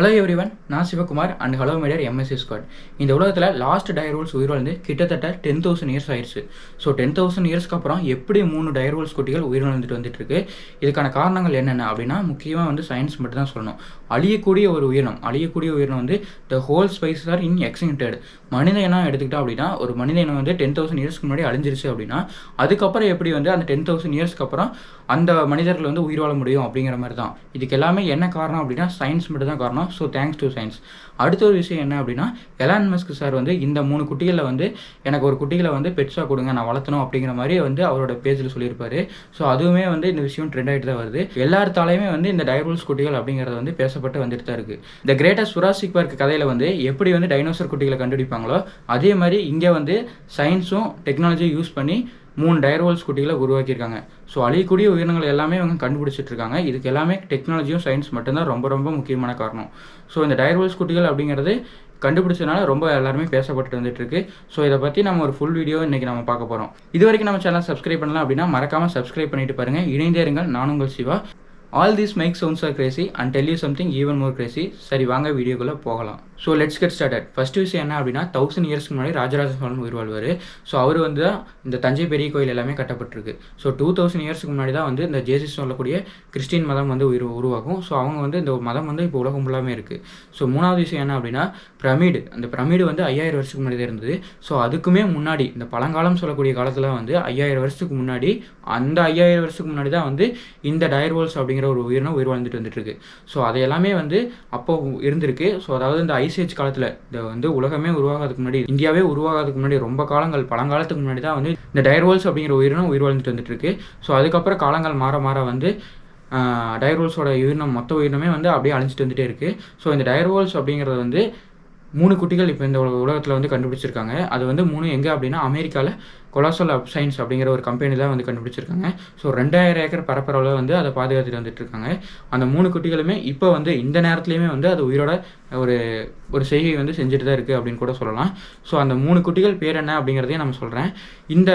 Hello everyone நான் Sivakumar and hello meteor MSc squad இந்த உலகத்தில் லாஸ்ட் டயர்வோல்ஸ் உயிர் வாழ்ந்து கிட்டத்தட்ட டென் தௌசண்ட் இயர்ஸ் ஆயிடுச்சு ஸோ டென் தௌசண்ட் இயர்ஸ்க்கு அப்புறம் எப்படி மூணு டயர்வோல்ஸ் குட்டிகள் உயிர் வாழ்ந்துட்டு வந்துட்டு இருக்கு இதுக்கான காரணங்கள் என்னென்ன அப்படின்னா முக்கியமாக வந்து சயின்ஸ் மட்டும் தான் சொல்லணும். அழியக்கூடிய ஒரு உயிரினம் அழியக்கூடிய உயிரினம் வந்து the whole species are in extincted மனித இனம் எடுத்துக்கிட்டோம் அப்படின்னா ஒரு மனித இனம் வந்து டென் தௌசண்ட் இயர்ஸ்க்கு முன்னாடி அழிஞ்சிருச்சு அப்படின்னா அதுக்கப்புறம் எப்படி வந்து அந்த டென் தௌசண்ட் இயர்ஸ்க்கு அப்புறம் அந்த மனிதர்கள் வந்து உயிர் வாழ முடியும் அப்படிங்கிற மாதிரி தான். இதுக்கு எல்லாமே என்ன காரணம் அப்படின்னா சயின்ஸ் மட்டும் தான் காரணம். ஸோ தேங்க்ஸ் டு சயின்ஸ் அடுத்த ஒரு விஷயம் என்ன அப்படின்னா எலான் மஸ்க் சார் வந்து இந்த மூணு குட்டிகளில் வந்து எனக்கு ஒரு குட்டிகளை வந்து பெட்ஸாக கொடுங்க நான் வளர்த்தணும் அப்படிங்கிற மாதிரி வந்து அவரோட பேஜில் சொல்லியிருப்பாரு. ஸோ அதுவுமே வந்து இந்த விஷயம் ட்ரெண்ட் ஆகிட்டு தான் வருது. எல்லாத்தாலையுமே வந்து இந்த டைரோல்ஸ் குட்டிகள் அப்படிங்கிறது வந்து பேசப்பட்டு வந்துட்டு தான் இருக்குது இந்த கிரேட்டஸ்ட் சுராசிக் பார்க் கதையில் வந்து எப்படி வந்து டைனோசர் குட்டிகளை கண்டுபிடிப்பாங்களோ அதே மாதிரி இங்கே வந்து சயின்ஸும் டெக்னாலஜியும் யூஸ் பண்ணி மூணு டயர்வோல்ஸ் குட்டிகளை உருவாக்கியிருக்காங்க. ஸோ அழியக்கூடிய உயிரினங்கள் எல்லாமே அவங்க கண்டுபிடிச்சிட்டு இருக்காங்க இதுக்கு எல்லாமே டெக்னாலஜியும் சயின்ஸ் மட்டும்தான் ரொம்ப ரொம்ப முக்கியமான காரணம். ஸோ இந்த டயர்வோல்ஸ் குட்டிகள் அப்படிங்கிறது கண்டுபிடிச்சதுனால ரொம்ப எல்லாருமே பேசப்பட்டு வந்துட்டு இருக்கு ஸோ இதை பற்றி நம்ம ஒரு ஃபுல் வீடியோ இன்னைக்கு நம்ம பார்க்க போகிறோம் இது வரைக்கும் நம்ம சேனல் சப்ஸ்கிரைப் பண்ணலாம் அப்படின்னா மறக்காமல் சப்ஸ்கிரைப் பண்ணிட்டு பாருங்கள் இணைந்தே இருங்கள் நான் உங்கள் Siva. All these make sounds are crazy and tell you something even more crazy சரி வாங்க வீடியோக்குள்ளே போகலாம். So let's get started first விஷயம் என்ன அப்படின்னா தௌசண்ட் இயர்ஸ்க்கு முன்னாடி ராஜராஜ சோழன் உயிர் வாழ்வார். ஸோ அவர் வந்து தான் இந்த தஞ்சை பெரிய கோயில் எல்லாமே கட்டப்பட்டிருக்கு. ஸோ டூ தௌசண்ட் இயர்ஸ்க்கு முன்னாடி தான் வந்து இந்த ஜேசிஸ் சொல்லக்கூடிய கிறிஸ்டின் மதம் வந்து உயிர் உருவாகும். ஸோ அவங்க வந்து இந்த மதம் வந்து இப்போ உலகம் ஃபுல்லாமே இருக்குது ஸோ மூணாவது விஷயம் என்ன அப்படின்னா பிரமிடு. அந்த பிரமிடு வந்து ஐயாயிரம் வருஷத்துக்கு முன்னாடி தான் இருந்தது. ஸோ அதுக்குமே முன்னாடி இந்த பழங்காலம் சொல்லக்கூடிய காலத்தில் வந்து ஐயாயிரம் வருஷத்துக்கு முன்னாடி அந்த ஐயாயிரம் வருஷத்துக்கு முன்னாடி தான் வந்து இந்த டயர்வோல்ஸ் அப்படிங்கிற ஒரு உயிரினம் உயிர் வாழ்ந்துட்டு வந்துட்டு இருக்கு ஸோ அது எல்லாமே வந்து அப்போ இருந்திருக்கு. ஸோ அதாவது இந்த ஐசிஹெச் காலத்தில் இந்த வந்து உலகமே உருவாகிறதுக்கு முன்னாடி இந்தியாவே உருவாகிறதுக்கு முன்னாடி ரொம்ப காலங்கள் பழங்காலத்துக்கு முன்னாடி தான் வந்து இந்த டயர்வோல்ஸ் அப்படிங்கிற உயிரினம் உயிர் வாழ்ந்துட்டு வந்துட்டு இருக்கு ஸோ அதுக்கப்புறம் காலங்கள் மாற மாற வந்து டயர்வோல்ஸோட உயிரினம் மொத்த உயிரினமே வந்து அப்படியே அழிஞ்சிட்டு வந்துட்டே இருக்குது ஸோ இந்த டயர்வோல்ஸ் அப்படிங்கிறது வந்து மூணு குட்டிகள் இப்போ இந்த உலகத்தில் வந்து கண்டுபிடிச்சிருக்காங்க. அது வந்து மூணு எங்கே அப்படின்னா அமெரிக்காவில் கொலாசல் அப் சயின்ஸ் அப்படிங்கிற ஒரு கம்பெனி தான் வந்து கண்டுபிடிச்சிருக்காங்க. ஸோ ரெண்டாயிரம் ஏக்கர் பரப்பரவில் வந்து அதை பாதுகாத்துட்டு வந்துட்டுருக்காங்க. அந்த மூணு குட்டிகளுமே இப்போ வந்து இந்த நேரத்துலையுமே வந்து அது உயிரோட ஒரு ஒரு செய்கை வந்து செஞ்சுட்டு தான் இருக்குது அப்படின்னு கூட சொல்லலாம். ஸோ அந்த மூணு குட்டிகள் பேர் என்ன அப்படிங்கிறதையும் நம்ம சொல்கிறேன் இந்த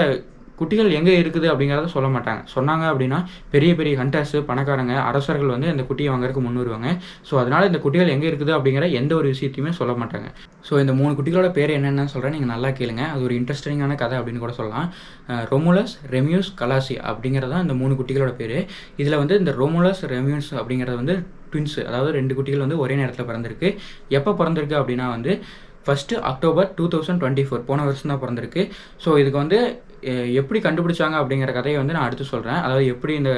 குட்டிகள் எங்கே இருக்குது அப்படிங்கிறத சொல்ல மாட்டாங்க. சொன்னாங்க அப்படின்னா பெரிய பெரிய ஹண்டர்ஸு பணக்காரங்க அரசர்கள் வந்து இந்த குட்டியை வாங்குறதுக்கு முன் வருவாங்க ஸோ அதனால் இந்த குட்டிகள் எங்கே இருக்குது அப்படிங்கிற எந்த ஒரு விஷயத்தையுமே சொல்ல மாட்டாங்க. ஸோ இந்த மூணு குட்டிகளோட பேர் என்னென்னு சொல்கிறேன் நீங்கள் நல்லா கேளுங்க. அது ஒரு இன்ட்ரெஸ்டிங்கான கதை அப்படின்னு கூட சொல்லலாம். ரொமுலஸ் ரெமியூஸ் கலாசி அப்படிங்கிறது தான் இந்த மூணு குட்டிகளோட பேர். இதில் வந்து இந்த ரொமுலஸ் ரெமியூஸ் அப்படிங்கிறது வந்து ட்வின்ஸ் அதாவது ரெண்டு குட்டிகள் வந்து ஒரே நேரத்தில் பிறந்திருக்கு. எப்போ பிறந்திருக்கு அப்படின்னா வந்து first October two thousand twenty four போன வருஷம் தான் பிறந்திருக்கு. ஸோ இதுக்கு வந்து எப்படி கண்டுபிடிச்சாங்க அப்படிங்கிற கதையை வந்து நான் அடுத்து சொல்கிறேன் அதாவது எப்படி இந்த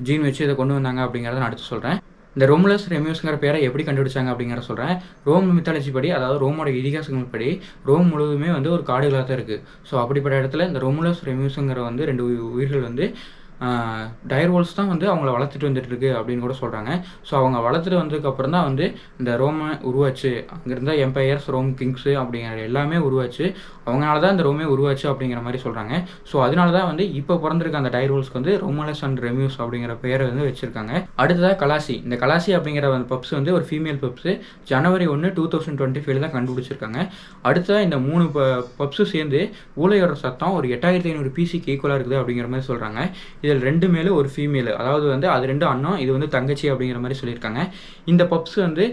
ஜீன் வச்சு இதை கொண்டு வந்தாங்க அப்படிங்கிறத நான் அடுத்து சொல்கிறேன் இந்த ரோம்லஸ் ரெமியூஸ்ங்கிற பேரை எப்படி கண்டுபிடிச்சாங்க அப்படிங்கிற சொல்கிறேன் ரோம் மித்தாலஜி படி அதாவது ரோமோட இதிகாசங்கள் படி ரோம் முழுவதுமே வந்து ஒரு காடுகளாக தான் இருக்குது ஸோ அப்படிப்பட்ட இடத்துல இந்த ரோமுலஸ் ரெமியூஸுங்கிற வந்து ரெண்டு உயிர்கள் வந்து டயர்வோல்ஸ் தான் வந்து அவங்கள வளர்த்துட்டு வந்துட்டு இருக்கு அப்படின்னு கூட சொல்கிறாங்க ஸோ அவங்க வளர்த்துட்டு வந்ததுக்கப்புறம் தான் வந்து இந்த ரோமை உருவாச்சு. அங்கிருந்த எம்பையர்ஸ் ரோம் கிங்ஸு அப்படிங்கிற எல்லாமே உருவாச்சு. அவங்களால தான் இந்த ரோமே உருவாச்சு அப்படிங்கிற மாதிரி சொல்கிறாங்க ஸோ அதனால தான் வந்து இப்போ பிறந்திருக்க அந்த டயர்வோல்ஸ்க்கு வந்து ரோமலஸ் அண்ட் ரெமியூஸ் அப்படிங்கிற பேரை வந்து வச்சிருக்காங்க. அடுத்ததாக கலாசி. இந்த கலாசி அப்படிங்கிற அந்த பப்ஸ் வந்து ஒரு ஃபீமேல் பப்ஸு ஜனவரி ஒன்று டூ தௌசண்ட் டுவெண்ட்டி ஃபைவ் தான் கண்டுபிடிச்சிருக்காங்க. அடுத்ததாக இந்த மூணு பப்ஸும் சேர்ந்து ஊழையோட சத்தம் ஒரு எட்டாயிரத்தி ஐநூறு பிசிக்கு ஈக்குவலாக இருக்குது அப்படிங்கிற மாதிரி சொல்கிறாங்க இது இதில் ரெண்டு மேலே ஒரு ஃபீமேல் அதாவது வந்து அது ரெண்டு அண்ணன் இது வந்து தங்கச்சி அப்படிங்கிற மாதிரி சொல்லியிருக்காங்க. இந்த பப்ஸ் வந்து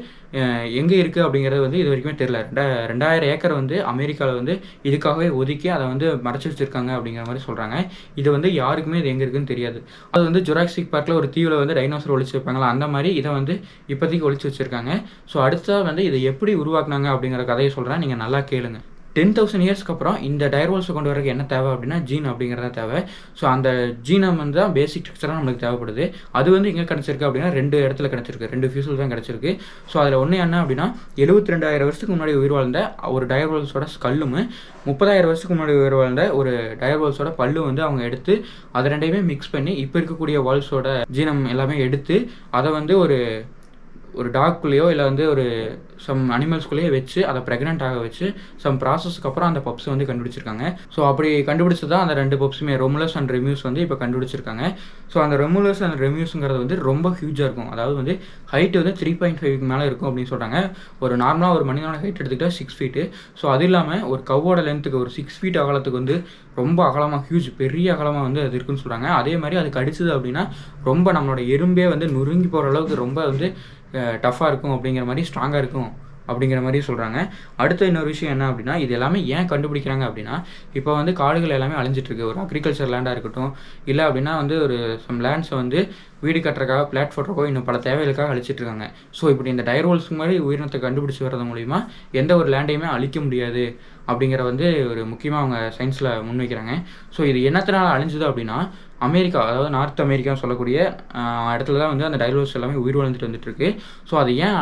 எங்கே இருக்குது அப்படிங்கிறது வந்து இது வரைக்குமே தெரில ரெண்டா ரெண்டாயிரம் ஏக்கர் வந்து அமெரிக்காவில் வந்து இதுக்காகவே ஒதுக்கி அதை வந்து மறைச்சி வச்சுருக்காங்க அப்படிங்கிற மாதிரி சொல்கிறாங்க இது வந்து யாருக்குமே இது எங்கே இருக்குன்னு தெரியாது. அது வந்து ஜுராக்சிக் பார்க்கில் ஒரு தீவில் வந்து டைனோசர் ஒழிச்சு வைப்பாங்களா? அந்த மாதிரி இதை வந்து இப்போதைக்கு ஒழிச்சு வச்சுருக்காங்க. ஸோ அடுத்ததாக வந்து இதை எப்படி உருவாக்குனாங்க அப்படிங்கிற கதையை சொல்கிறேன் நீங்கள் நல்லா கேளுங்க. டென் தௌசண்ட் இயர்ஸ்க்கு அப்புறம் இந்த டயர்வால்ஸை கொண்டு வரக்கு என்ன தேவை அப்படின்னா ஜீன் அப்படிங்கிறத தேவை. ஸோ அந்த ஜீனம் வந்து தான் பேசிக் ஸ்ட்ரக்சராக நம்மளுக்கு தேவைப்படுது. அது வந்து எங்கே கிடச்சிருக்கு அப்படின்னா ரெண்டு இடத்துல கிடச்சிருக்கு. ரெண்டு ஃபியூசல் தான் கிடச்சிருக்கு. ஸோ அதில் ஒன்று என்ன அப்படின்னா எழுபத்தி ரெண்டாயிரம் வருஷத்துக்கு முன்னாடி உயிர் வாழ்ந்த ஒரு டயர்வால்ஸோட ஸ்கல்லும் முப்பதாயிரம் வருஷத்துக்கு முன்னாடி உயிர் வாழ்ந்த ஒரு டயர்வால்ஸோட பல்லு வந்து அவங்க எடுத்து அதை ரெண்டையுமே மிக்ஸ் பண்ணி இப்போ இருக்கக்கூடிய வால்ஸோட ஜீனம் எல்லாமே எடுத்து அதை வந்து ஒரு ஒரு டாக்குள்ளேயோ இல்லை வந்து ஒரு சம் அனிமல்ஸ்குள்ளேயே வச்சு அதை ப்ரெக்னென்ட் ஆக வச்சு சம் ப்ராசஸ்க்கு அப்புறம் அந்த பப்ஸ் வந்து கண்டுபிடிச்சிருக்காங்க. ஸோ அப்படி கண்டுபிடிச்சது தான் அந்த ரெண்டு பப்ஸுமே ரொமுலஸ் அண்ட் ரெமியூஸ் வந்து இப்போ கண்டுபிடிச்சிருக்காங்க. ஸோ அந்த ரெமுலஸ் அண்ட் ரெமியூஸுங்கிறது வந்து ரொம்ப ஹியூஜாக இருக்கும். அதாவது வந்து ஹைட்டு வந்து த்ரீ பாயிண்ட் ஃபைவ்க்கு மேலே இருக்கும் அப்படின்னு சொல்கிறாங்க ஒரு நார்மலாக ஒரு மனிதனோட ஹைட் எடுத்துக்கிட்டால் சிக்ஸ் ஃபீட்டு ஸோ அது இல்லாமல் ஒரு கவ்வோட லென்த்துக்கு ஒரு சிக்ஸ் ஃபீட் அகலத்துக்கு வந்து ரொம்ப அகலமாக ஹியூஜ் பெரிய அகலமாக வந்து அது இருக்குன்னு சொல்கிறாங்க அதே மாதிரி அது கடிச்சது அப்படின்னா ரொம்ப நம்மளோட எறும்பே வந்து நொறுங்கி போகிற அளவுக்கு ரொம்ப வந்து டஃப்பாக இருக்கும் அப்படிங்கிற மாதிரி ஸ்ட்ராங்காக இருக்கும் அப்படிங்கிற மாதிரி சொல்கிறாங்க அடுத்த இன்னொரு விஷயம் என்ன அப்படின்னா இது எல்லாமே ஏன் கண்டுபிடிக்கிறாங்க அப்படின்னா இப்போ வந்து காடுகள் எல்லாமே அழிஞ்சிட்ருக்கு ஒரு அக்ரிகல்ச்சர் லேண்டாக இருக்கட்டும் இல்லை அப்படின்னா வந்து ஒரு சம் லேண்ட்ஸை வந்து வீடு கட்டுறக்காக பிளாட் போடுறக்கோ இன்னும் பல தேவைகளுக்காக அழிச்சிட்டு இருக்காங்க. ஸோ இப்படி இந்த டைரோல்ஸ்க்கு மாதிரி உயிரினத்தை கண்டுபிடிச்சி வர்றது மூலிமா எந்த ஒரு லேண்டையுமே அழிக்க முடியாது அப்படிங்கிற வந்து ஒரு முக்கியமாக அவங்க சயின்ஸில் முன்வைக்கிறாங்க. ஸோ இது என்னத்தினால அழிஞ்சுது அப்படின்னா அமெரிக்கா அதாவது நார்த் அமெரிக்கான்னு சொல்லக்கூடிய இடத்துல தான் வந்து அந்த டைரோல்ஸ் எல்லாமே உயிர் வளர்ந்துட்டு வந்துட்டு இருக்கு ஸோ அது ஏன்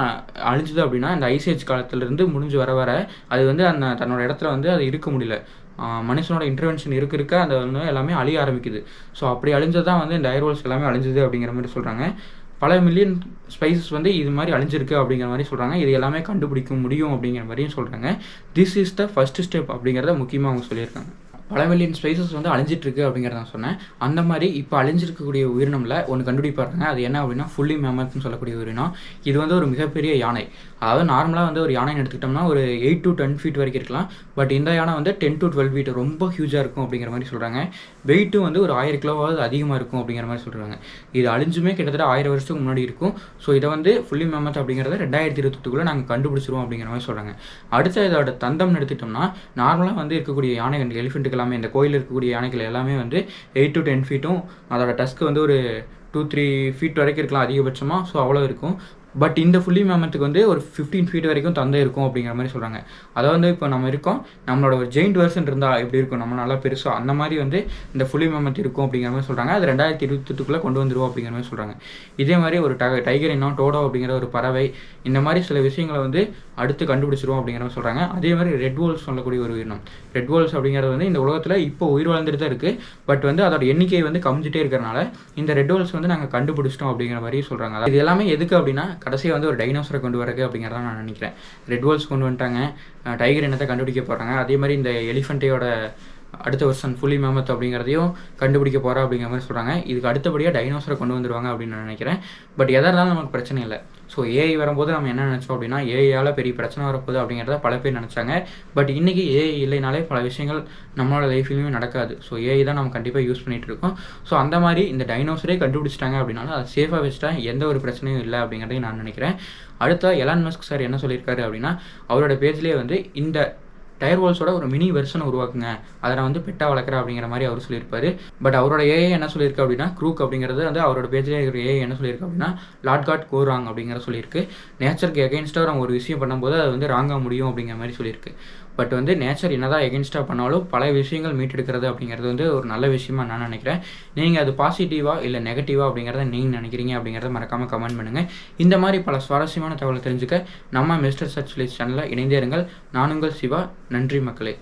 அழிஞ்சுது அப்படின்னா இந்த ஐசேஜ் காலத்துலேருந்து முடிஞ்சு வர வர அது வந்து அந்த தன்னோட இடத்துல வந்து அது இருக்க முடியல. மனுஷனோட இன்டர்வென்ஷன் இருக்க இருக்க அந்த வந்து எல்லாமே அழிய ஆரம்பிக்குது. ஸோ அப்படி அழிஞ்சது தான் வந்து இந்த டைரோல்ஸ் எல்லாமே அழிஞ்சுது அப்படிங்கிற மாதிரி சொல்கிறாங்க பல மில்லியன் ஸ்பைசஸ் வந்து இது மாதிரி அழிஞ்சிருக்கு அப்படிங்கிற மாதிரி சொல்கிறாங்க இது எல்லாமே கண்டுபிடிக்க முடியும் அப்படிங்கிற மாதிரியும் சொல்கிறாங்க this is the first step அப்படிங்கிறத முக்கியமாக அவங்க சொல்லியிருக்காங்க. பல மில்லியன் ஸ்பைசஸ் வந்து அழிஞ்சிட்ருக்கு அப்படிங்கிறத நான் சொன்னேன். அந்த மாதிரி இப்போ அழிஞ்சிருக்கக்கூடிய உயிரினமில் ஒன்று கண்டுபிடிப்பாருங்க. அது என்ன அப்படின்னா ஃபுல்லி மேமத்னு சொல்லக்கூடிய உயிரினம். இது வந்து ஒரு மிகப்பெரிய யானை. அதாவது நார்மலாக வந்து ஒரு யானைன்னு எடுத்துக்கிட்டோம்னா ஒரு எயிட் டு டென் ஃபீட் வரைக்கும் இருக்கலாம். பட் இந்த யானை வந்து டென் டு டுவெல் ஃபீட் ரொம்ப ஹியூஜாக இருக்கும் அப்படிங்கிற மாதிரி சொல்கிறாங்க வெயிட்டும் வந்து ஒரு ஆயிரம் கிலோவாவது அதிகமாக இருக்கும் அப்படிங்கிற மாதிரி சொல்கிறாங்க இது அழிஞ்சுமே கிட்டத்தட்ட ஆயிரம் வருஷத்துக்கு முன்னாடி இருக்கும். ஸோ இதை வந்து ஃபுல்லி மேமத் அப்படிங்கிறத ரெண்டாயிரத்தி இருபத்தெட்டுக்குள்ளே நாங்கள் கண்டுபிடிச்சிருவோம் அப்படிங்கிற மாதிரி சொல்கிறாங்க அடுத்த இதோட தந்தம்னு எடுத்துக்கிட்டோம்னா நார்மலாக வந்து இருக்கக்கூடிய யானை எலிஃபெண்ட்டுக்கு எல்லாமே இந்த கோயில் இருக்கக்கூடிய யானைகள் எல்லாமே வந்து எயிட் டு டென் ஃபீட்டும் அதோட டஸ்க்கு வந்து ஒரு டூ த்ரீ ஃபீட் வரைக்கும் இருக்கலாம் அதிகபட்சமாக ஸோ அவ்வளோ இருக்கும். பட் இந்த ஃபுல்லி மேமத்துக்கு வந்து ஒரு ஃபிஃப்டீன் ஃபீட் வரைக்கும் தந்தை இருக்கும் அப்படிங்கிற மாதிரி சொல்கிறாங்க அதாவது வந்து இப்போ நம்ம இருக்கோம் நம்மளோட ஒரு ஜெயிண்ட் வெர்ஷன் இருந்தால் எப்படி இருக்கும்? நம்ம நல்லா பெருசாக அந்த மாதிரி வந்து இந்த ஃபுல்லி மேமத் இருக்கும் அப்படிங்கிற மாதிரி சொல்கிறாங்க அது ரெண்டாயிரத்தி இருபத்தெட்டுக்குள்ளே கொண்டு வந்துருவோம் அப்படிங்கிற மாதிரி சொல்கிறாங்க இதே மாதிரி ஒரு டக டைகர் இன்னும் டோடோ அப்படிங்கிற ஒரு பறவை இந்த மாதிரி சில விஷயங்களை வந்து அடுத்து கண்டுபிடிச்சிருவோம் அப்படிங்கிற மாதிரி சொல்கிறாங்க அதே மாதிரி ரெட் வோல்ஸ் சொல்லக்கூடிய ஒரு உயிரினம் ரெட் வோல்ஸ் அப்படிங்கிறது வந்து இந்த உலகத்தில் இப்போ உயிர் வளர்ந்துட்டு தான் இருக்குது பட் வந்து அதோட எண்ணிக்கை வந்து கம்மிச்சிட்டே இருக்கிறனால இந்த ரெட் வோல்ஸ் வந்து நாங்கள் கண்டுபிடிச்சிட்டோம் அப்படிங்கிற மாதிரி சொல்கிறாங்க இது எல்லாமே எதுக்கு அப்படின்னா கடைசியாக வந்து ஒரு டைனோசரை கொண்டு வரக்கு அப்படிங்கிறத நான் நினைக்கிறேன். ரெட் வால்ஸ் கொண்டு வந்துட்டாங்க. டைகர் என்னத்தை கண்டுபிடிக்க போகிறாங்க அதே மாதிரி இந்த எலிஃபெண்ட்டையோட அடுத்த வருஷம் ஃபுல்லி மேமத் அப்படிங்கிறதையும் கண்டுபிடிக்க போகிறா அப்படிங்கிற மாதிரி சொல்கிறாங்க இதுக்கு அடுத்தபடியாக டைனோசரை கொண்டு வந்துடுவாங்க அப்படின்னு நான் நினைக்கிறேன். பட் எதாக இருந்தாலும் நமக்கு பிரச்சனை இல்லை. ஸோ ஏஐ வரும்போது நம்ம என்ன நினச்சோம் அப்படின்னா ஏஐயால் பெரிய பிரச்சனை வரப்போகுது அப்படிங்கிறத பல பேர் நினச்சாங்க. பட் இன்றைக்கி ஏஐ இல்லைனாலே பல விஷயங்கள் நம்மளோட லைஃப்லையுமே நடக்காது. ஸோ ஏஐ தான் நம்ம கண்டிப்பாக யூஸ் பண்ணிகிட்டு இருக்கோம். ஸோ அந்த மாதிரி இந்த டைனோசரே கண்டுபிடிச்சிட்டாங்க அப்படின்னாலும் அதை சேஃபாக வச்சுட்டா எந்த ஒரு பிரச்சனையும் இல்லை அப்படிங்கிறதையும் நான் நினைக்கிறேன். அடுத்த எலான் மஸ்க் சார் என்ன சொல்லியிருக்காரு அப்படின்னா அவரோட பேஜ்லேயே வந்து இந்த டயர் வால்ஸோட ஒரு மினி வெர்ஷனை உருவாக்குங்க. அதை நான் வந்து பெட்டாக வளர்க்குறேன் அப்படிங்கிற மாதிரி அவர் சொல்லியிருப்பாரு. பட் அவரோட ஏஐ என்ன சொல்லியிருக்கு அப்படின்னா க்ரூக் அப்படிங்கிறது வந்து அவரோட பேஜ்லேயே இருக்கிற ஏஐ என்ன சொல்லியிருக்கு அப்படின்னா லாட் காட் கோ ராங் அப்படிங்கிற சொல்லியிருக்கு. நேச்சருக்கு எகெயின்ஸ்டாக அவங்க ஒரு விஷயம் பண்ணும்போது அது வந்து ராங்காக முடியும் அப்படிங்கிற மாதிரி சொல்லியிருக்கு. பட் வந்து நேச்சர் என்னதான் எகென்ஸ்டாக பண்ணாலும் பல விஷயங்கள் மீட்டெடுக்கிறது அப்படிங்கிறது வந்து ஒரு நல்ல விஷயமா நான் நினைக்கிறேன். நீங்கள் அது பாசிட்டிவாக இல்லை நெகட்டிவாக அப்படிங்கிறத நீங்கள் நினைக்கிறீங்க அப்படிங்கிறத மறக்காமல் கமெண்ட் பண்ணுங்கள் இந்த மாதிரி பல சுவாரஸ்யமான தகவலை தெரிஞ்சுக்க நம்ம மிஸ்டர் சர்ச் சேனலில் இணைந்தேருங்கள். நானுங்கள் நான் உங்கள் சிவா. நன்றி மக்களே.